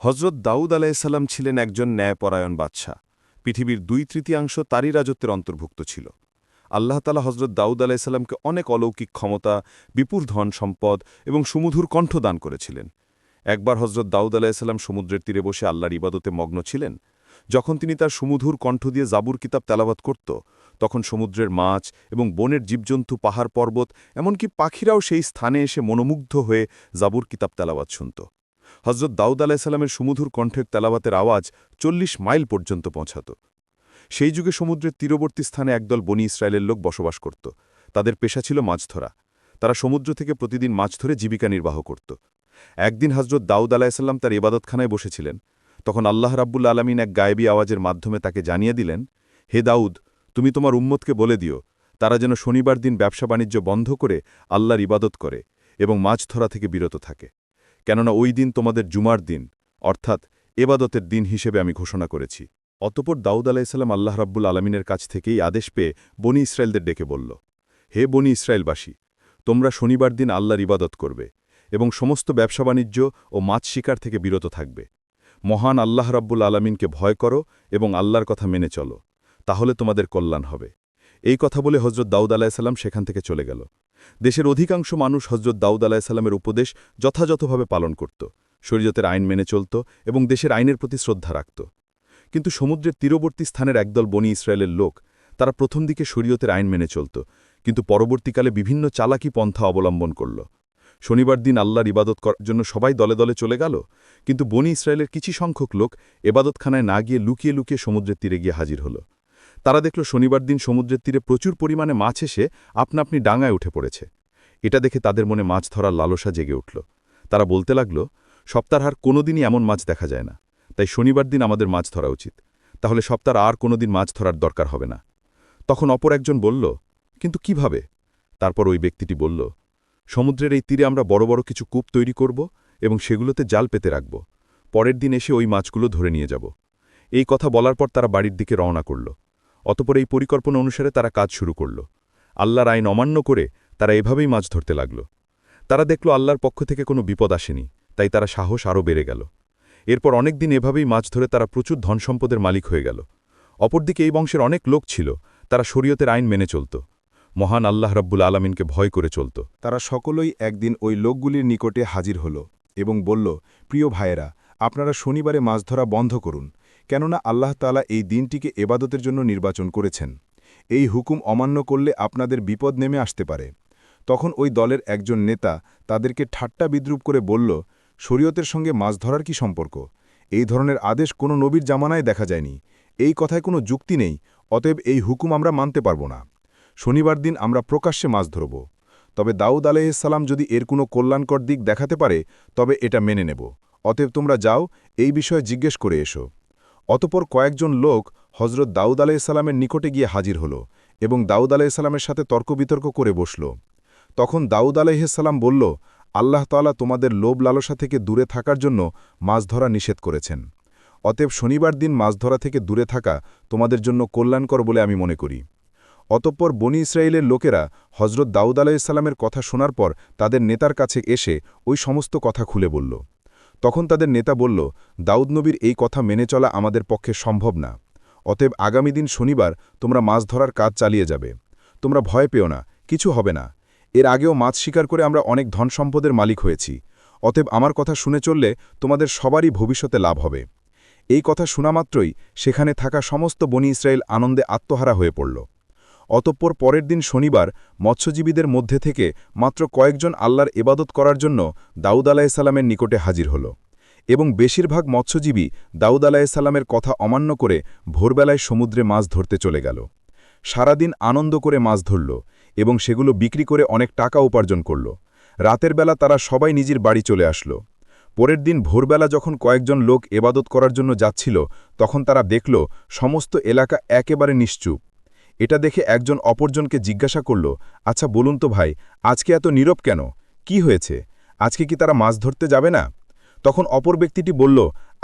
হজরত দাউদ আলাইসাল্লাম ছিলেন একজন ন্যায়পরায়ণ বাদশাহ। পৃথিবীর দুই তৃতীয়াংশ তারই রাজত্বের অন্তর্ভুক্ত ছিল। আল্লাহ তালা হজরত দাউদ আলাইসাল্লামকে অনেক অলৌকিক ক্ষমতা, বিপুল ধন সম্পদ এবং সুমধুর কণ্ঠ দান করেছিলেন। একবার হজরত দাউদ আলাইসাল্লাম সমুদ্রের তীরে বসে আল্লাহর ইবাদতে মগ্ন ছিলেন। যখন তিনি তার সুমধুর কণ্ঠ দিয়ে জাবুর কিতাব তেলাবাত করত, তখন সমুদ্রের মাছ এবং বনের জীবজন্তু, পাহাড় পর্বত, এমনকি পাখিরাও সেই স্থানে এসে মনোমুগ্ধ হয়ে জাবুর কিতাব তেলাবাত শুনত। হজরত দাউদ আলাহিসাল্লামের সুমধুর কণ্ঠের তেলাবাতের আওয়াজ চল্লিশ মাইল পর্যন্ত পৌঁছাত। সেই যুগে সমুদ্রের তীরবর্তী স্থানে একদল বনি ইসরায়েলের লোক বসবাস করত। তাদের পেশা ছিল মাছ ধরা। তারা সমুদ্র থেকে প্রতিদিন মাছ ধরে জীবিকা নির্বাহ করত। একদিন হজরত দাউদ আলাহিসাল্লাম তার ইবাদতখানায় বসেছিলেন। তখন আল্লাহ রাব্বুল আলমিন এক গায়েবী আওয়াজের মাধ্যমে তাকে জানিয়ে দিলেন, হে দাউদ, তুমি তোমার উম্মতকে বলে দিও, তারা যেন শনিবার দিন ব্যবসা বাণিজ্য বন্ধ করে আল্লাহর ইবাদত করে এবং মাছ ধরা থেকে বিরত থাকে। কেননা ওই দিন তোমাদের জুমার দিন, অর্থাৎ এবাদতের দিন হিসেবে আমি ঘোষণা করেছি। অতপর দাউদ আলাইসাল্লাম আল্লাহ রাব্বুল আলমিনের কাছ থেকেই আদেশ পেয়ে বনি ইসরায়েলদের ডেকে বলল, হে বনি ইসরায়েলবাসী তোমরা শনিবার দিন আল্লাহর ইবাদত করবে এবং সমস্ত ব্যবসা বাণিজ্য ও মাছ শিকার থেকে বিরত থাকবে। মহান আল্লাহ রাব্বুল আলমিনকে ভয় করো এবং আল্লাহর কথা মেনে চলো, তাহলে তোমাদের কল্যাণ হবে। এই কথা বলে হজরত দাউদ আলাহিসাল্লাম সেখান থেকে চলে গেল। দেশের অধিকাংশ মানুষ হজরত দাউদ আলাহিসাল্লামের উপদেশ যথাযথভাবে পালন করত, শরীয়তের আইন মেনে চলত এবং দেশের আইনের প্রতি শ্রদ্ধা রাখত। কিন্তু সমুদ্রের তীরবর্তী স্থানের একদল বনি ইসরায়েলের লোক, তারা প্রথম দিকে শরীয়তের আইন মেনে চলত, কিন্তু পরবর্তীকালে বিভিন্ন চালাকি পন্থা অবলম্বন করল। শনিবার দিন আল্লাহর ইবাদত করার জন্য সবাই দলে দলে চলে গেল, কিন্তু বনি ইসরায়েলের কিছু সংখ্যক লোক এবাদতখানায় না গিয়ে লুকিয়ে লুকিয়ে সমুদ্রের তীরে গিয়ে হাজির হল। তারা দেখল শনিবার দিন সমুদ্রের তীরে প্রচুর পরিমাণে মাছ এসে আপনা আপনি ডাঙায় উঠে পড়েছে। এটা দেখে তাদের মনে মাছ ধরার লালসা জেগে উঠল। তারা বলতে লাগল সপ্তাহার কোনোদিনই এমন মাছ দেখা যায় না। তাই শনিবার দিন আমাদের মাছ ধরা উচিত। তাহলে সপ্তাহ আর কোনোদিন মাছ ধরার দরকার হবে না। তখন অপর একজন বলল, কিন্তু কীভাবে? তারপর ওই ব্যক্তিটি বলল, সমুদ্রের এই তীরে আমরা বড় বড় কিছু কূপ তৈরি করব এবং সেগুলোতে জাল পেতে রাখব। পরের দিন এসে ওই মাছগুলো ধরে নিয়ে যাব। এই কথা বলার পর তারা বাড়ির দিকে রওনা করল। অতপর এই পরিকল্পনা অনুসারে তারা কাজ শুরু করল। আল্লাহর আইন অমান্য করে তারা এভাবেই মাছ ধরতে লাগল। তারা দেখল আল্লাহর পক্ষ থেকে কোনো বিপদ আসেনি, তাই তারা সাহস আরও বেড়ে গেল। এরপর অনেক দিন এভাবেই মাছ ধরে তারা প্রচুর ধনসম্পদের মালিক হয়ে গেল। অপরদিকে এই বংশের অনেক লোক ছিল, তারা শরীয়তের আইন মেনে চলত। মহান আল্লাহ রব্বুল আলমিনকে ভয় করে চলত। তারা সকলেই একদিন ওই লোকগুলির নিকটে হাজির হল এবং বলল, প্রিয় ভাইয়েরা, আপনারা শনিবারে মাছ ধরা বন্ধ করুন। কেননা আল্লাহ তালা এই দিনটিকে এবাদতের জন্য নির্বাচন করেছেন। এই হুকুম অমান্য করলে আপনাদের বিপদ নেমে আসতে পারে। তখন ওই দলের একজন নেতা তাদেরকে ঠাট্টা বিদ্রুপ করে বলল, শরীয়তের সঙ্গে মাছ ধরার কি সম্পর্ক? এই ধরনের আদেশ কোনো নবীর জামানায় দেখা যায়নি। এই কথায় কোনো যুক্তি নেই, অতএব এই হুকুম আমরা মানতে পারব না। শনিবার দিন আমরা প্রকাশ্যে মাছ ধরব। তবে দাউদ আলাইসাল্লাম যদি এর কোনো কল্যাণকর দিক দেখাতে পারে, তবে এটা মেনে নেব। অতএব তোমরা যাও, এই বিষয়ে জিজ্ঞেস করে এসো। অতপর কয়েকজন লোক হজরত দাউদ আলাইসাল্লামের নিকটে গিয়ে হাজির হল এবং দাউদ আলাইসাল্লামের সাথে তর্কবিতর্ক করে বসল। তখন দাউদ আলাইসাল্লাম বলল, আল্লাহ তালা তোমাদের লোভ লালসা থেকে দূরে থাকার জন্য মাছ ধরা নিষেধ করেছেন। অতএব শনিবার দিন মাছ ধরা থেকে দূরে থাকা তোমাদের জন্য কল্যাণকর বলে আমি মনে করি। অতঃপর বনি ইসরায়েলের লোকেরা হজরত দাউদ আলাইসাল্লামের কথা শোনার পর তাদের নেতার কাছে এসে ওই সমস্ত কথা খুলে বলল। তখন তাদের নেতা বলল, দাউদ নবীর এই কথা মেনে চলা আমাদের পক্ষে সম্ভব না। অতএব আগামী দিন শনিবার তোমরা মাছ ধরার কাজ চালিয়ে যাবে। তোমরা ভয় পেও না, কিছু হবে না। এর আগেও মাছ শিকার করে আমরা অনেক ধন সম্পদের মালিক হয়েছি। অতএব আমার কথা শুনে চললে তোমাদের সবারই ভবিষ্যতে লাভ হবে। এই কথা শোনা মাত্রই সেখানে থাকা সমস্ত বনি ইসরায়েল আনন্দে আত্মহারা হয়ে পড়ল। অতঃপর পরের দিন শনিবার মৎস্যজীবীদের মধ্যে থেকে মাত্র কয়েকজন আল্লাহর এবাদত করার জন্য দাউদ আলাহিসাল্লামের নিকটে হাজির হল। এবং বেশিরভাগ মৎস্যজীবী দাউদ আলাহিসাল্লামের কথা অমান্য করে ভোরবেলায় সমুদ্রে মাছ ধরতে চলে গেল। সারাদিন আনন্দ করে মাছ ধরল এবং সেগুলো বিক্রি করে অনেক টাকা উপার্জন করল। রাতের বেলা তারা সবাই নিজের বাড়ি চলে আসলো। পরের দিন ভোরবেলা যখন কয়েকজন লোক এবাদত করার জন্য যাচ্ছিল, তখন তারা দেখল, সমস্ত এলাকা একেবারে নিশ্চুপ। এটা দেখে একজন অপরজনকে জিজ্ঞাসা করল আচ্ছা বলুন তো ভাই, আজকে এত নীরব কেন? কি হয়েছে? আজকে কি তারা মাছ ধরতে যাবে না? তখন অপর ব্যক্তিটি বলল,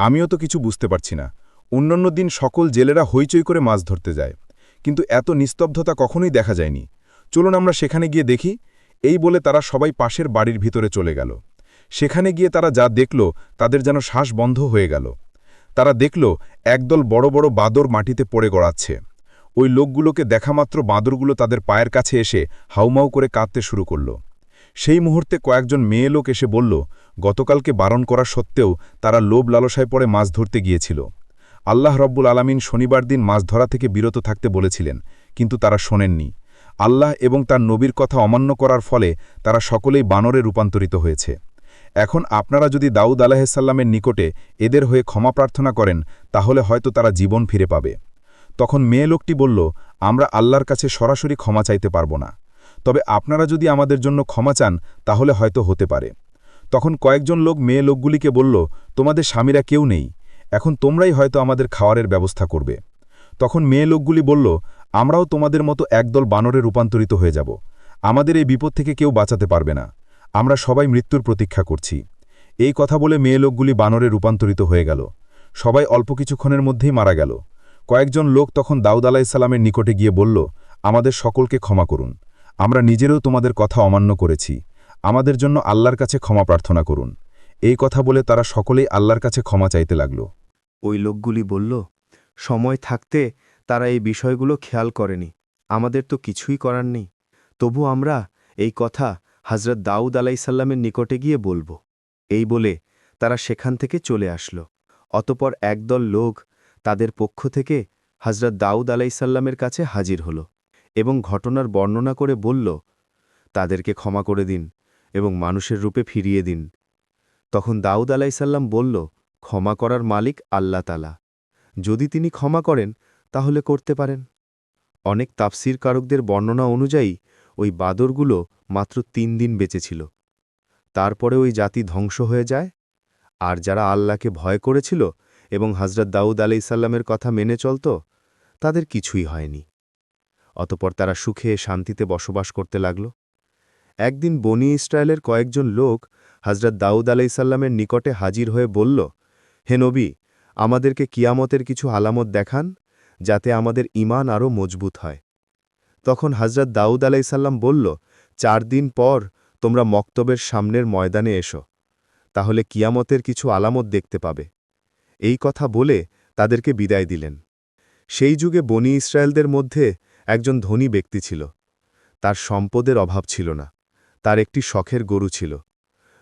আমিও তো কিছু বুঝতে পারছি না। অন্যান্য দিন সকল জেলেরা হইচই করে মাছ ধরতে যায়। কিন্তু এত নিস্তব্ধতা কখনোই দেখা যায়নি। চলুন আমরা সেখানে গিয়ে দেখি। এই বলে তারা সবাই পাশের বাড়ির ভিতরে চলে গেল। সেখানে গিয়ে তারা যা দেখল, তাদের যেন শ্বাস বন্ধ হয়ে গেল। তারা দেখল, একদল বড় বড় বাদর মাটিতে পড়ে গড়াচ্ছে। ওই লোকগুলোকে দেখামাত্র বাঁদরগুলো তাদের পায়ের কাছে এসে হাউমাউ করে কাঁদতে শুরু করল। সেই মুহূর্তে কয়েকজন মেয়ে লোক এসে বলল, গতকালকে বারণ করা সত্ত্বেও তারা লোভ লালসায় পড়ে মাছ ধরতে গিয়েছিল। আল্লাহ রব্বুল আলামিন শনিবার দিন মাছ ধরা থেকে বিরত থাকতে বলেছিলেন, কিন্তু তারা শোনেননি। আল্লাহ এবং তার নবীর কথা অমান্য করার ফলে তারা সকলেই বানরে রূপান্তরিত হয়েছে। এখন আপনারা যদি দাউদ আলাহিসাল্লামের নিকটে এদের হয়ে ক্ষমা প্রার্থনা করেন, তাহলে হয়তো তারা জীবন ফিরে পাবে। তখন মেয়ে লোকটি বলল, আমরা আল্লাহর কাছে সরাসরি ক্ষমা চাইতে পারব না। তবে আপনারা যদি আমাদের জন্য ক্ষমা চান, তাহলে হয়তো হতে পারে। তখন কয়েকজন লোক মেয়ে লোকগুলিকে বলল, তোমাদের স্বামীরা কেউ নেই। এখন তোমরাই হয়তো আমাদের খাওয়ারের ব্যবস্থা করবে। তখন মেয়ে লোকগুলি বলল, আমরাও তোমাদের মতো একদল বানরে রূপান্তরিত হয়ে যাব। আমাদের এই বিপদ থেকে কেউ বাঁচাতে পারবে না। আমরা সবাই মৃত্যুর প্রতীক্ষা করছি। এই কথা বলে মেয়ে লোকগুলি বানরে রূপান্তরিত হয়ে গেল। সবাই অল্প কিছুক্ষণের মধ্যেই মারা গেল। কয়েকজন লোক তখন দাউদ আলাইসাল্লামের নিকটে গিয়ে বলল, আমাদের সকলকে ক্ষমা করুন। আমরা নিজেরও তোমাদের কথা অমান্য করেছি। আমাদের জন্য আল্লাহর কাছে ক্ষমা প্রার্থনা করুন। এই কথা বলে তারা সকলেই আল্লাহর কাছে ক্ষমা চাইতে লাগল। ওই লোকগুলি বলল, সময় থাকতে তারা এই বিষয়গুলো খেয়াল করেনি। আমাদের তো কিছুই করার নেই। তবু আমরা এই কথা হজরত দাউদ আলাইসাল্লামের নিকটে গিয়ে বলব। এই বলে তারা সেখান থেকে চলে আসলো। অতপর একদল লোক তাদের পক্ষ থেকে হজরত দাউদ আলাইসাল্লামের কাছে হাজির হল এবং ঘটনার বর্ণনা করে বলল, তাদেরকে ক্ষমা করে দিন এবং মানুষের রূপে ফিরিয়ে দিন। তখন দাউদ আলাইসাল্লাম বলল, ক্ষমা করার মালিক আল্লাহ তালা যদি তিনি ক্ষমা করেন, তাহলে করতে পারেন। অনেক তাফসির কারকদের বর্ণনা অনুযায়ী, ওই বাদরগুলো মাত্র তিন দিন বেঁচেছিল তারপরে ওই জাতি ধ্বংস হয়ে যায়। আর যারা আল্লাহকে ভয় করেছিল এবং হজরত দাউদ আলাইসাল্লামের কথা মেনে চলত তাদের কিছুই হয়নি। অতপর তারা সুখে শান্তিতে বসবাস করতে লাগল। একদিন বনি ইসরায়েলের কয়েকজন লোক হজরত দাউদ আলাইসাল্লামের নিকটে হাজির হয়ে বলল, হে নবী, আমাদেরকে কিয়ামতের কিছু আলামত দেখান, যাতে আমাদের ইমান আরও মজবুত হয়। তখন হজরত দাউদ আলাইসাল্লাম বলল, চার দিন পর তোমরা মক্তবের সামনের ময়দানে এসো, তাহলে কিয়ামতের কিছু আলামত দেখতে পাবে। এই কথা বলে তাদেরকে বিদায় দিলেন। সেই যুগে বনি ইসরায়েলদের মধ্যে একজন ধনী ব্যক্তি ছিল। তার সম্পদের অভাব ছিল না। তার একটি শখের গরু ছিল।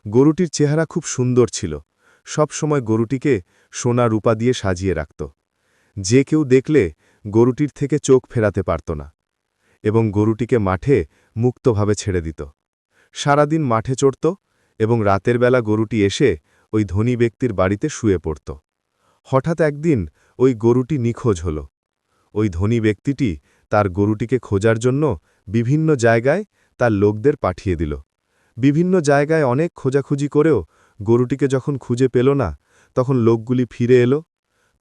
গরুটির চেহারা খুব সুন্দর ছিল। সব সময় গরুটিকে সোনা রূপা দিয়ে সাজিয়ে রাখত। যে কেউ দেখলে গরুটির থেকে চোখ ফেরাতে পারত না এবং গরুটিকে মাঠে মুক্তভাবে ছেড়ে দিত। সারাদিন মাঠে চড়ত এবং রাতের বেলা গরুটি এসে ওই ধনী ব্যক্তির বাড়িতে শুয়ে পড়ত। হঠাৎ একদিন ওই গরুটি নিখোঁজ হল। ওই ধনী ব্যক্তিটি তার গরুটিকে খোঁজার জন্য বিভিন্ন জায়গায় তার লোকদের পাঠিয়ে দিল। বিভিন্ন জায়গায় অনেক খোঁজাখুঁজি করেও গরুটিকে যখন খুঁজে পেল না, তখন লোকগুলি ফিরে এলো।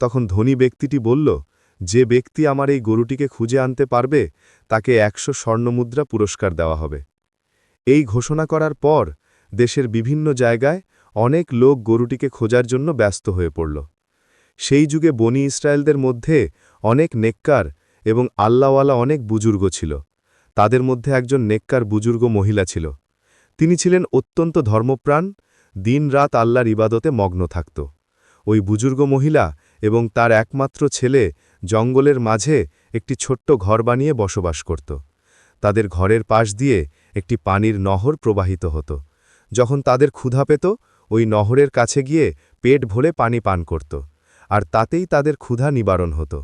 তখন ধনী ব্যক্তিটি বলল, যে ব্যক্তি আমার এই গরুটিকে খুঁজে আনতে পারবে, তাকে একশো স্বর্ণমুদ্রা পুরস্কার দেওয়া হবে। এই ঘোষণা করার পর দেশের বিভিন্ন জায়গায় অনেক লোক গরুটিকে খোঁজার জন্য ব্যস্ত হয়ে পড়ল। সেই যুগে বনি ইসরায়েলদের মধ্যে অনেক নেককার এবং আল্লাওয়ালা অনেক বুজুর্গ ছিল। তাদের মধ্যে একজন নেককার বুজুর্গ মহিলা ছিল। তিনি ছিলেন অত্যন্ত ধর্মপ্রাণ দিনরাত আল্লাহর ইবাদতে মগ্ন থাকত। ওই বুজুর্গ মহিলা এবং তার একমাত্র ছেলে জঙ্গলের মাঝে একটি ছোট্ট ঘর বানিয়ে বসবাস করত। তাদের ঘরের পাশ দিয়ে একটি পানির নহর প্রবাহিত হতো। যখন তাদের ক্ষুধা পেত, ওই নহরের কাছে গিয়ে পেট ভরে পানি পান করত। আর তাতেই তাদের ক্ষুধা নিবারণ হতো।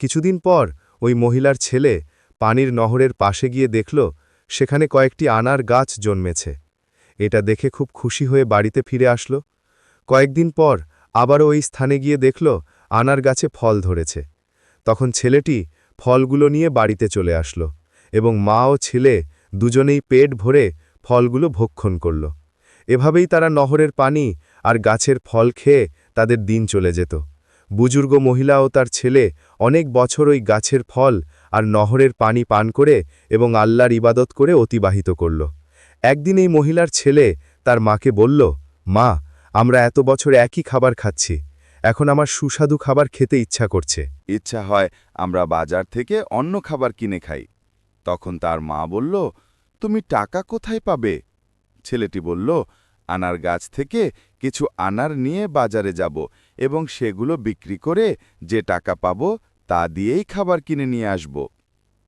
কিছুদিন পর ওই মহিলার ছেলে পানির নহরের পাশে গিয়ে দেখল, সেখানে কয়েকটি আনার গাছ জন্মেছে। এটা দেখে খুব খুশি হয়ে বাড়িতে ফিরে আসলো। কয়েকদিন পর আবারও ওই স্থানে গিয়ে দেখল, আনার গাছে ফল ধরেছে। তখন ছেলেটি ফলগুলো নিয়ে বাড়িতে চলে আসলো এবং মা ও ছেলে দুজনেই পেট ভরে ফলগুলো ভক্ষণ করল। এভাবেই তারা নহরের পানি আর গাছের ফল খেয়ে তাদের দিন চলে যেত। বুজুর্গ মহিলা ও তার ছেলে অনেক বছর ওই গাছের ফল আর নহরের পানি পান করে এবং আল্লাহর ইবাদত করে অতিবাহিত করল। একদিন এই মহিলার ছেলে তার মাকে বলল, মা, আমরা এত বছর একই খাবার খাচ্ছি। এখন আমার সুস্বাদু খাবার খেতে ইচ্ছা করছে। ইচ্ছা হয় আমরা বাজার থেকে অন্য খাবার কিনে খাই। তখন তার মা বলল, তুমি টাকা কোথায় পাবে? ছেলেটি বলল, আনার গাছ থেকে কিছু আনার নিয়ে বাজারে যাব। এবং সেগুলো বিক্রি করে যে টাকা পাব তা দিয়েই খাবার কিনে নিয়ে আসব।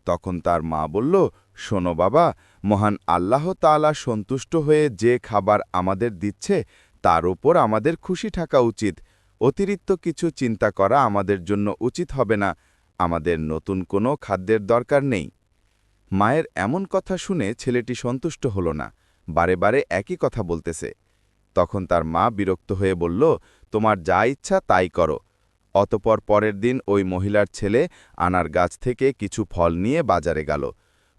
তখন তার মা বলল, শোনো বাবা, মহান আল্লাহ তাআলা সন্তুষ্ট হয়ে যে খাবার আমাদের দিচ্ছে, তার ওপর আমাদের খুশি থাকা উচিত। অতিরিক্ত কিছু চিন্তা করা আমাদের জন্য উচিত হবে না। আমাদের নতুন কোনো খাদ্যের দরকার নেই। মায়ের এমন কথা শুনে ছেলেটি সন্তুষ্ট হল না। বারে একই কথা বলতেছে। তখন তার মা বিরক্ত হয়ে বলল তোমার যা ইচ্ছা তাই করো। অতপর পরের দিন ওই মহিলার ছেলে আনার গাছ থেকে কিছু ফল নিয়ে বাজারে গেল।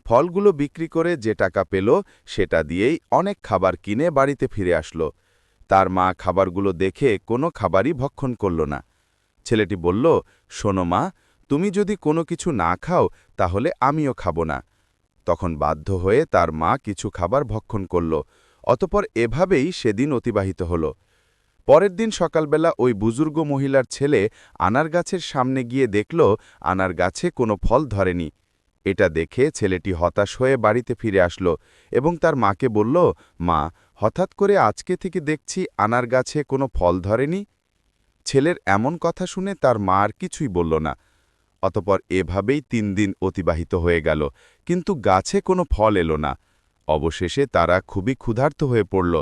ফলগুলো বিক্রি করে যে টাকা পেল, সেটা দিয়েই অনেক খাবার কিনে বাড়িতে ফিরে আসলো। তার মা খাবারগুলো দেখে কোনো খাবারই ভক্ষণ করল না। ছেলেটি বলল, শোনো মা, তুমি যদি কোনো কিছু না খাও, তাহলে আমিও খাব না। তখন বাধ্য হয়ে তার মা কিছু খাবার ভক্ষণ করল। অতপর এভাবেই সেদিন অতিবাহিত হল। পরের দিন সকালবেলা ওই বুজুর্গ মহিলার ছেলে আনার গাছের সামনে গিয়ে দেখল আনার গাছে কোনো ফল ধরেনি। এটা দেখে ছেলেটি হতাশ হয়ে বাড়িতে ফিরে আসলো এবং তার মাকে বলল, মা, হঠাৎ করে আজকে থেকে দেখছি আনার গাছে কোনো ফল ধরেনি? ছেলের এমন কথা শুনে তার মা আর কিছুই বলল না। অতপর এভাবেই তিন দিন অতিবাহিত হয়ে গেল, কিন্তু গাছে কোনো ফল এলো না। অবশেষে তারা খুবই ক্ষুধার্ত হয়ে পড়ল।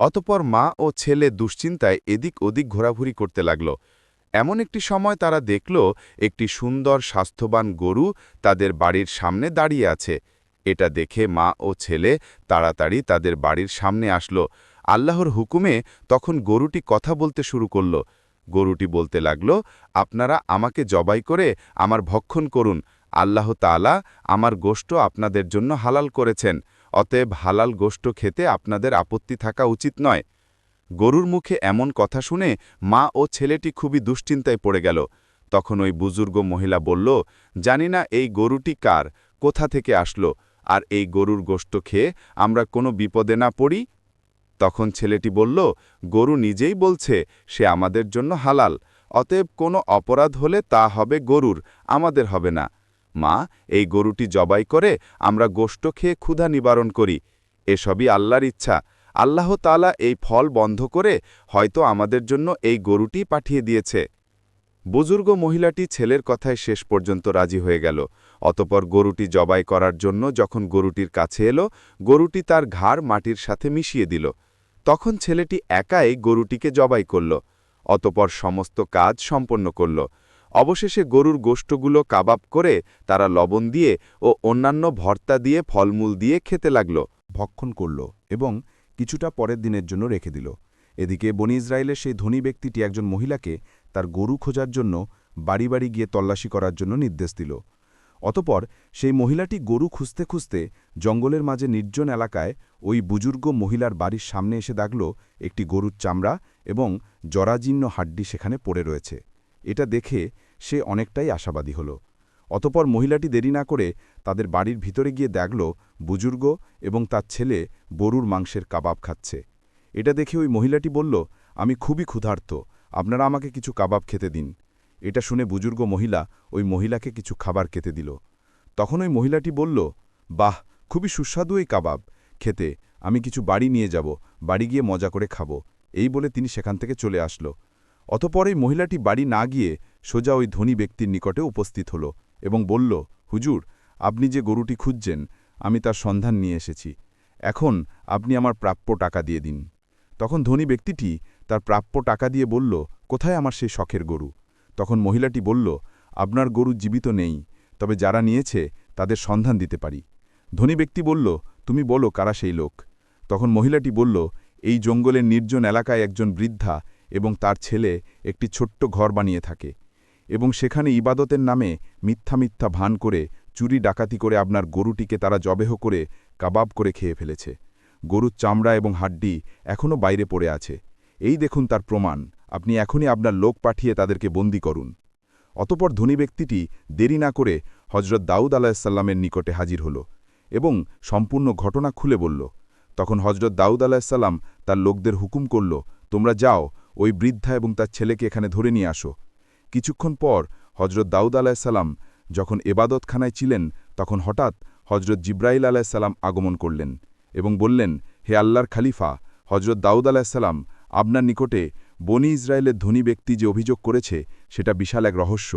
অতপর মা ও ছেলে দুশ্চিন্তায় এদিক ওদিক ঘোরাঘুরি করতে লাগল। এমন একটি সময় তারা দেখল একটি সুন্দর স্বাস্থ্যবান গরু তাদের বাড়ির সামনে দাঁড়িয়ে আছে। এটা দেখে মা ও ছেলে তাড়াতাড়ি তাদের বাড়ির সামনে আসলো। আল্লাহর হুকুমে তখন গরুটি কথা বলতে শুরু করল। গরুটি বলতে লাগল, আপনারা আমাকে জবাই করে আমার ভক্ষণ করুন। আল্লাহ তাআলা আমার গোষ্ঠ আপনাদের জন্য হালাল করেছেন। অতএব হালাল গোষ্ঠ খেতে আপনাদের আপত্তি থাকা উচিত নয়। গরুর মুখে এমন কথা শুনে মা ও ছেলেটি খুবই দুশ্চিন্তায় পড়ে গেল। তখন ওই বুজুর্গ মহিলা বলল, জানি না এই গরুটি কার, কোথা থেকে আসলো, আর এই গরুর গোষ্ঠ খেয়ে আমরা কোনো বিপদে না পড়ি? তখন ছেলেটি বলল, গরু নিজেই বলছে, সে আমাদের জন্য হালাল, অতএব কোনো অপরাধ হলে তা হবে গরুর, আমাদের হবে না। মা, এই গরুটি জবাই করে আমরা গোষ্ঠ খেয়ে ক্ষুধা নিবারণ করি। এসবই আল্লাহর ইচ্ছা। আল্লাহ তাআলা এই ফল বন্ধ করে হয়তো আমাদের জন্য এই গরুটি পাঠিয়ে দিয়েছে। বুজুর্গ মহিলাটি ছেলের কথায় শেষ পর্যন্ত রাজি হয়ে গেল। অতপর গরুটি জবাই করার জন্য যখন গরুটির কাছে এলো, গরুটি তার ঘাড় মাটির সাথে মিশিয়ে দিল। তখন ছেলেটি একাই গরুটিকে জবাই করল। অতপর সমস্ত কাজ সম্পন্ন করল। অবশেষে গরুর গোষ্ঠগুলো কাবাব করে তারা লবণ দিয়ে ও অন্যান্য ভর্তা দিয়ে ফলমূল দিয়ে খেতে লাগল। ভক্ষণ করল এবং কিছুটা পরের দিনের জন্য রেখে দিল। এদিকে বনি ইসরায়েলের সেই ধনী ব্যক্তিটি একজন মহিলাকে তার গরু খোঁজার জন্য বাড়ি বাড়ি গিয়ে তল্লাশি করার জন্য নির্দেশ দিল। অতপর সেই মহিলাটি গরু খুঁজতে খুঁজতে জঙ্গলের মাঝে নির্জন এলাকায় ওই বুজুর্গ মহিলার বাড়ির সামনে এসে দাগল একটি গরুর চামড়া এবং জরাজীর্ণ হাড্ডি সেখানে পড়ে রয়েছে। এটা দেখে সে অনেকটাই আশাবাদী হল। অতপর মহিলাটি দেরি না করে তাদের বাড়ির ভিতরে গিয়ে দেখল বুজুর্গ এবং তার ছেলে গরুর মাংসের কাবাব খাচ্ছে। এটা দেখে ওই মহিলাটি বলল, আমি খুবই ক্ষুধার্ত, আপনারা আমাকে কিছু কাবাব খেতে দিন। এটা শুনে বুজুর্গ মহিলা ওই মহিলাকে কিছু খাবার খেতে দিল। তখন ওই মহিলাটি বলল, বাহ, খুবই সুস্বাদু এই কাবাব, খেতে। আমি কিছু বাড়ি নিয়ে যাব, বাড়ি গিয়ে মজা করে খাব। এই বলে তিনি সেখান থেকে চলে আসলো। অতপর এই মহিলাটি বাড়ি না গিয়ে সোজা ওই ধনী ব্যক্তির নিকটে উপস্থিত হল এবং বলল, হুজুর, আপনি যে গরুটি খুঁজছেন, আমি তার সন্ধান নিয়ে এসেছি। এখন আপনি আমার প্রাপ্য টাকা দিয়ে দিন। তখন ধনী ব্যক্তিটি তার প্রাপ্য টাকা দিয়ে বলল, কোথায় আমার সেই শখের গরু? তখন মহিলাটি বলল, আপনার গরু জীবিত নেই, তবে যারা নিয়েছে তাদের সন্ধান দিতে পারি। ধনী ব্যক্তি বলল, তুমি বলো কারা সেই লোক? তখন মহিলাটি বলল, এই জঙ্গলের নির্জন এলাকায় একজন বৃদ্ধা এবং তার ছেলে একটি ছোট্ট ঘর বানিয়ে থাকে। এবং সেখানে ইবাদতের নামে মিথ্যা মিথ্যা ভান করে, চুরি ডাকাতি করে আপনার গরুটিকে তারা জবেহ করে, কাবাব করে খেয়ে ফেলেছে। গরুর চামড়া এবং হাড্ডি এখনও বাইরে পড়ে আছে। এই দেখুন তার প্রমাণ। আপনি এখনই আপনার লোক পাঠিয়ে তাদেরকে বন্দি করুন। অতপর ধনী ব্যক্তিটি দেরি না করে হজরত দাউদ আলাহিসাল্লামের নিকটে হাজির হল এবং সম্পূর্ণ ঘটনা খুলে বলল। তখন হজরত দাউদ আলাহিসাল্লাম তার লোকদের হুকুম করল, তোমরা যাও, ওই বৃদ্ধা এবং তার ছেলেকে এখানে ধরে নিয়ে আসো। কিছুক্ষণ পর হজরত দাউদ আলাহিসাল্লাম যখন এবাদতখানায় ছিলেন, তখন হঠাৎ হজরত জিব্রাইল আলাহিসাল্লাম আগমন করলেন এবং বললেন, হে আল্লাহর খালিফা হজরত দাউদ আলাহিসাল্লাম আপনার নিকটে বনি ইসরায়েলের ধনী ব্যক্তি যে অভিযোগ করেছে, সেটা বিশাল এক রহস্য।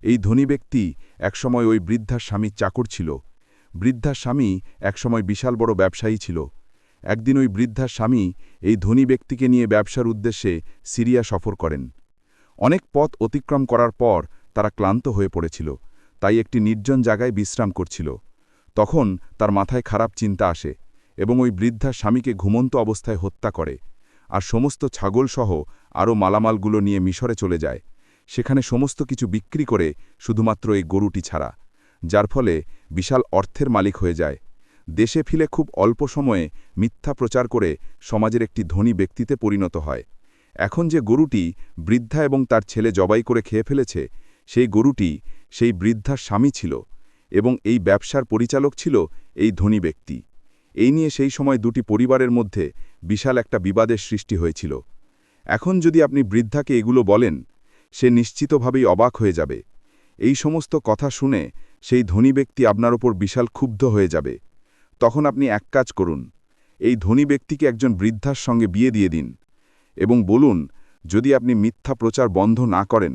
এই ধনী ব্যক্তি একসময় ওই বৃদ্ধার স্বামীর চাকর ছিল। বৃদ্ধার স্বামী একসময় বিশাল বড় ব্যবসায়ী ছিল। একদিন ওই বৃদ্ধার স্বামী এই ধনী ব্যক্তিকে নিয়ে ব্যবসার উদ্দেশ্যে সিরিয়া সফর করেন। অনেক পথ অতিক্রম করার পর তারা ক্লান্ত হয়ে পড়েছিল, তাই একটি নির্জন জায়গায় বিশ্রাম করছিল। তখন তার মাথায় খারাপ চিন্তা আসে এবং ওই বৃদ্ধার স্বামীকে ঘুমন্ত অবস্থায় হত্যা করে আর সমস্ত ছাগলসহ আরও মালামালগুলো নিয়ে মিশরে চলে যায়। সেখানে সমস্ত কিছু বিক্রি করে শুধুমাত্র এই গরুটি ছাড়া, যার ফলে বিশাল অর্থের মালিক হয়ে যায়। দেশে ফিলে খুব অল্প সময়ে মিথ্যা প্রচার করে সমাজের একটি ধনী ব্যক্তিতে পরিণত হয়। এখন যে গরুটি বৃদ্ধা এবং তার ছেলে জবাই করে খেয়ে ফেলেছে, সেই গরুটি সেই বৃদ্ধার স্বামী ছিল এবং এই ব্যবসার পরিচালক ছিল এই ধনী ব্যক্তি। এই নিয়ে সেই সময় দুটি পরিবারের মধ্যে বিশাল একটা বিবাদের সৃষ্টি হয়েছিল। এখন যদি আপনি বৃদ্ধাকে এগুলো বলেন, সে নিশ্চিতভাবেই অবাক হয়ে যাবে। এই সমস্ত কথা শুনে সেই ধনী ব্যক্তি আপনার ওপর বিশাল ক্ষুব্ধ হয়ে যাবে। তখন আপনি এক কাজ করুন, এই ধনী ব্যক্তিকে একজন বৃদ্ধার সঙ্গে বিয়ে দিয়ে দিন। এবং বলুন, যদি আপনি মিথ্যা প্রচার বন্ধ না করেন,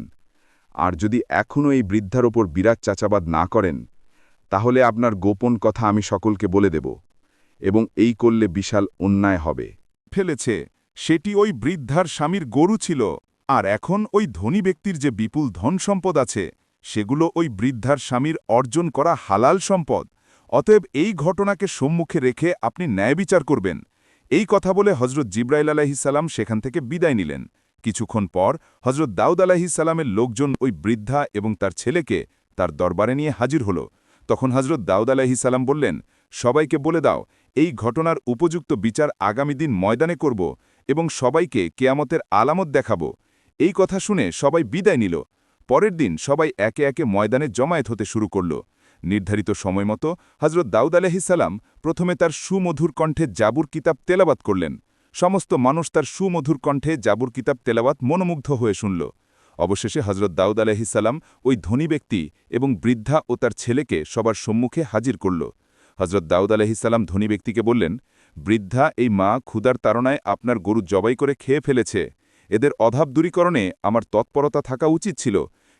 আর যদি এখনও এই বৃদ্ধার ওপর বিরাট চাচাবাদ না করেন, তাহলে আপনার গোপন কথা আমি সকলকে বলে দেব, এবং এই করলে বিশাল অন্যায় হবে। ফেলেছে, সেটি ওই বৃদ্ধার স্বামীর গরু ছিল, আর এখন ওই ধনী ব্যক্তির যে বিপুল ধন সম্পদ আছে, সেগুলো ওই বৃদ্ধার স্বামীর অর্জন করা হালাল সম্পদ, অতএব এই ঘটনাকে সম্মুখে রেখে আপনি ন্যায় বিচার করবেন। এই কথা বলে হজরত জিব্রাইল আলাহিসাল্লাম সেখান থেকে বিদায় নিলেন। কিছুক্ষণ পর হজরত দাউদ আলাহিসাল্লামের লোকজন ওই বৃদ্ধা এবং তার ছেলেকে তার দরবারে নিয়ে হাজির হল। তখন হজরত দাউদ আলাহিসাল্লাম বললেন, সবাইকে বলে দাও, এই ঘটনার উপযুক্ত বিচার আগামী দিন ময়দানে করব এবং সবাইকে কেয়ামতের আলামত দেখাব। এই কথা শুনে সবাই বিদায় নিল। পরের দিন সবাই একে একে ময়দানে জমায়েত হতে শুরু করল। নির্ধারিত সময় মতো হজরত দাউদ আলহিসাল্লাম প্রথমে তার সুমধুর কণ্ঠে জাবুর কিতাব তেলাবাত করলেন। সমস্ত মানুষ তার সুমধুর কণ্ঠে জাবুর কিতাব তেলাওয়াত মনোমুগ্ধ হয়ে শুনল। অবশেষে হজরত দাউদ আলহিসাল্লাম ওই ধনী ব্যক্তি এবং বৃদ্ধা ও তার ছেলেকে সবার সম্মুখে হাজির করল। হজরত দাউদ আলহিসাল্লাম ধনী ব্যক্তিকে বললেন, বৃদ্ধা, এই মা ক্ষুদার তাড়নায় আপনার গরু জবাই করে খেয়ে ফেলেছে। এদের অভাব দূরীকরণে আমার তৎপরতা থাকা উচিত ছিল,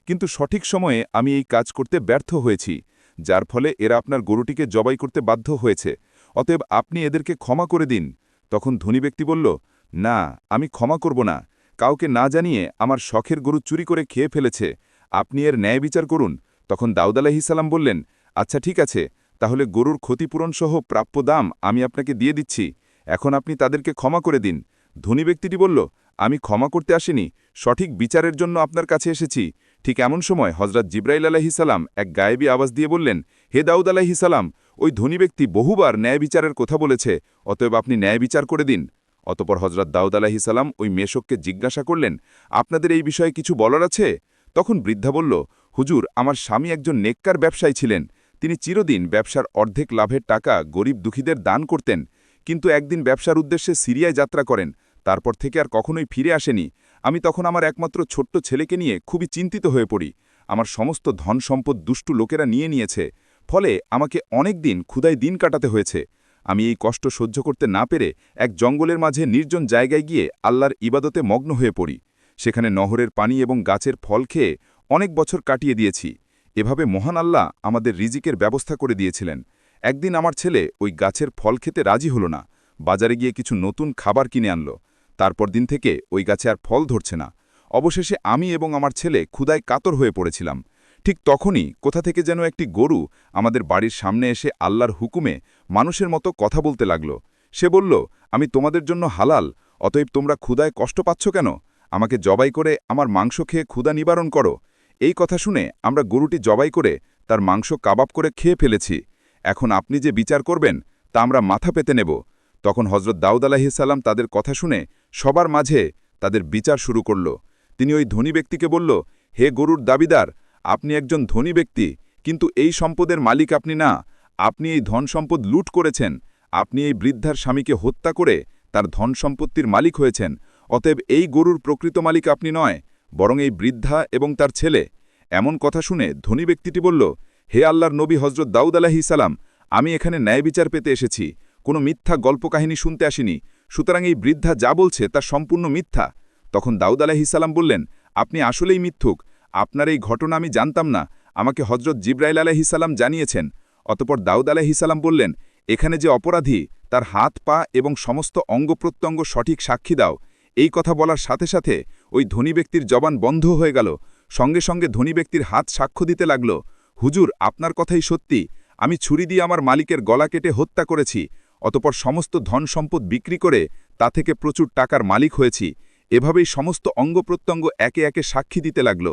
কিন্তু সঠিক সময়ে আমি এই কাজ করতে ব্যর্থ হয়েছি। যার ফলে এরা আপনার গরুটিকে জবাই করতে বাধ্য হয়েছে। অতএব আপনি এদেরকে ক্ষমা করে দিন। তখন ধনী ব্যক্তি বলল, না, আমি ক্ষমা করব না। কাউকে না জানিয়ে আমার শখের গরু চুরি করে খেয়ে ফেলেছে। আপনি এর ন্যায় বিচার করুন। তখন দাউদ আলাহিসাল্লাম বললেন আচ্ছা ঠিক আছে। তাহলে গরুর ক্ষতিপূরণসহ প্রাপ্য দাম আমি আপনাকে দিয়ে দিচ্ছি। এখন আপনি তাদেরকে ক্ষমা করে দিন। ধনী ব্যক্তিটি বলল, আমি ক্ষমা করতে আসিনি। সঠিক বিচারের জন্য আপনার কাছে এসেছি। ঠিক এমন সময় হজরত জিব্রাইল আলাহিসাল্লাম এক গায়েবী আওয়াজ দিয়ে বললেন, হে দাউদ আলাহিসাল্লাম ওই ধনী ব্যক্তি বহুবার ন্যায় বিচারের কথা বলেছে, অতএব আপনি ন্যায় বিচার করে দিন। অতপর হজরত দাউদ আলাহিসাল্লাম ওই মেশককে জিজ্ঞাসা করলেন, আপনাদের এই বিষয়ে কিছু বলার আছে? তখন বৃদ্ধা বলল, হুজুর, আমার স্বামী একজন নেককার ব্যবসায়ী ছিলেন। তিনি চিরদিন ব্যবসার অর্ধেক লাভের টাকা গরিব দুঃখীদের দান করতেন। কিন্তু একদিন ব্যবসার উদ্দেশ্যে সিরিয়ায় যাত্রা করেন। তারপর থেকে আর কখনোই ফিরে আসেনি। আমি তখন আমার একমাত্র ছোট্ট ছেলেকে নিয়ে খুবই চিন্তিত হয়ে পড়ি। আমার সমস্ত ধন সম্পদ দুষ্টু লোকেরা নিয়ে নিয়েছে, ফলে আমাকে অনেক দিন ক্ষুদায় দিন কাটাতে হয়েছে। আমি এই কষ্ট সহ্য করতে না পেরে এক জঙ্গলের মাঝে নির্জন জায়গায় গিয়ে আল্লাহর ইবাদতে মগ্ন হয়ে পড়ি। সেখানে নহরের পানি এবং গাছের ফল খেয়ে অনেক বছর কাটিয়ে দিয়েছি। এভাবে মহান আল্লাহ আমাদের রিজিকের ব্যবস্থা করে দিয়েছিলেন। একদিন আমার ছেলে ওই গাছের ফল খেতে রাজি হল না। বাজারে গিয়ে কিছু নতুন খাবার কিনে আনলো। তারপর দিন থেকে ওই গাছে আর ফল ধরছে না। অবশেষে আমি এবং আমার ছেলে ক্ষুদায় কাতর হয়ে পড়েছিলাম। ঠিক তখনই কোথা থেকে যেন একটি গরু আমাদের বাড়ির সামনে এসে আল্লাহর হুকুমে মানুষের মতো কথা বলতে লাগল। সে বলল, আমি তোমাদের জন্য হালাল, অতএব তোমরা ক্ষুদায় কষ্ট পাচ্ছ কেন? আমাকে জবাই করে আমার মাংস খেয়ে ক্ষুদা নিবারণ করো। এই কথা শুনে আমরা গরুটি জবাই করে তার মাংস কাবাব করে খেয়ে ফেলেছি। এখন আপনি যে বিচার করবেন, তা আমরা মাথা পেতে নেব। তখন হজরত দাউদ আলাহিসাল্লাম তাদের কথা শুনে সবার মাঝে তাদের বিচার শুরু করল। তিনি ওই ধনী ব্যক্তিকে বলল, হে গরুর দাবিদার, আপনি একজন ধনী ব্যক্তি, কিন্তু এই সম্পদের মালিক আপনি না। আপনি এই ধন সম্পদ লুট করেছেন। আপনি এই বৃদ্ধার স্বামীকে হত্যা করে তার ধন সম্পত্তির মালিক হয়েছেন। অতএব এই গরুর প্রকৃত মালিক আপনি নয়, বরং এই বৃদ্ধা এবং তার ছেলে। এমন কথা শুনে ধনী ব্যক্তিটি বলল, হে আল্লাহর নবী হজরত দাউদ আলাহি সালাম, আমি এখানে ন্যায় বিচার পেতে এসেছি। কোনো মিথ্যা গল্প কাহিনী শুনতে আসিনি। সুতরাং এই বৃদ্ধা যা বলছে তা সম্পূর্ণ মিথ্যা। তখন দাউদ আলাহিসাল্লাম বললেন, আপনি আসলেই মিথ্যুক। আপনার এই ঘটনা আমি জানতাম না। আমাকে হজরত জিব্রাইল আলাহিসাল্লাম জানিয়েছেন। অতপর দাউদ আলাহিসাল্লাম বললেন, এখানে যে অপরাধী, তার হাত, পা এবং সমস্ত অঙ্গপ্রত্যঙ্গ সঠিক সাক্ষী দাও। এই কথা বলার সাথে সাথে ওই ধনী ব্যক্তির জবান বন্ধ হয়ে গেল। সঙ্গে সঙ্গে ধনী ব্যক্তির হাত সাক্ষ্য দিতে লাগল। হুজুর, আপনার কথাই সত্যি। আমি ছুরি দিয়ে আমার মালিকের গলা কেটে হত্যা করেছি। অতপর সমস্ত ধন সম্পদ বিক্রি করে তা থেকে প্রচুর টাকার মালিক হয়েছি। এভাবেই সমস্ত অঙ্গপ্রত্যঙ্গ একে একে সাক্ষী দিতে লাগল।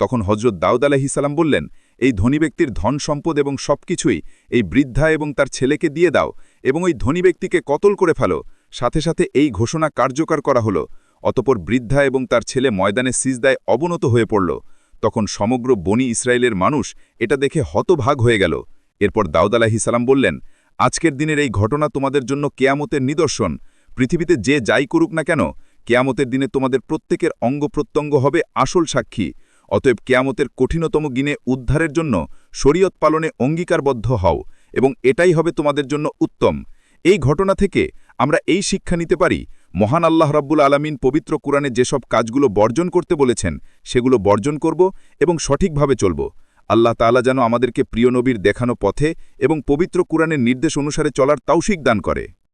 তখন হজরত দাউদ আলাহিসাল্লাম বললেন, এই ধনী ব্যক্তির ধন সম্পদ এবং সবকিছুই এই বৃদ্ধা এবং তার ছেলেকে দিয়ে দাও এবং ওই ধনী ব্যক্তিকে কতল করে ফেলো। সাথে সাথে এই ঘোষণা কার্যকর করা হলো। অতপর বৃদ্ধা এবং তার ছেলে ময়দানে সিজদায় অবনত হয়ে পড়ল। তখন সমগ্র বনি ইসরায়েলের মানুষ এটা দেখে হতভাগ হয়ে গেল। এরপর দাউদ আলাহিসাল্লাম বললেন আজকের দিনের এই ঘটনা তোমাদের জন্য কেয়ামতের নিদর্শন। পৃথিবীতে যে যাই করুক না কেন, কেয়ামতের দিনে তোমাদের প্রত্যেকের অঙ্গপ্রত্যঙ্গ হবে আসল সাক্ষী। অতএব কেয়ামতের কঠিনতম গিনে উদ্ধারের জন্য শরীয়ত পালনে অঙ্গীকারবদ্ধ হও, এবং এটাই হবে তোমাদের জন্য উত্তম। এই ঘটনা থেকে আমরা এই শিক্ষা নিতে পারি, মহান আল্লাহ রাব্বুল আলামিন পবিত্র কোরআনে যেসব কাজগুলো বর্জন করতে বলেছেন, সেগুলো বর্জন করব এবং সঠিকভাবে চলব। আল্লাহ তালা যেন আমাদেরকে প্রিয় নবীর দেখানো পথে এবং পবিত্র কোরআনের নির্দেশ অনুসারে চলার তাওসিক দান করে।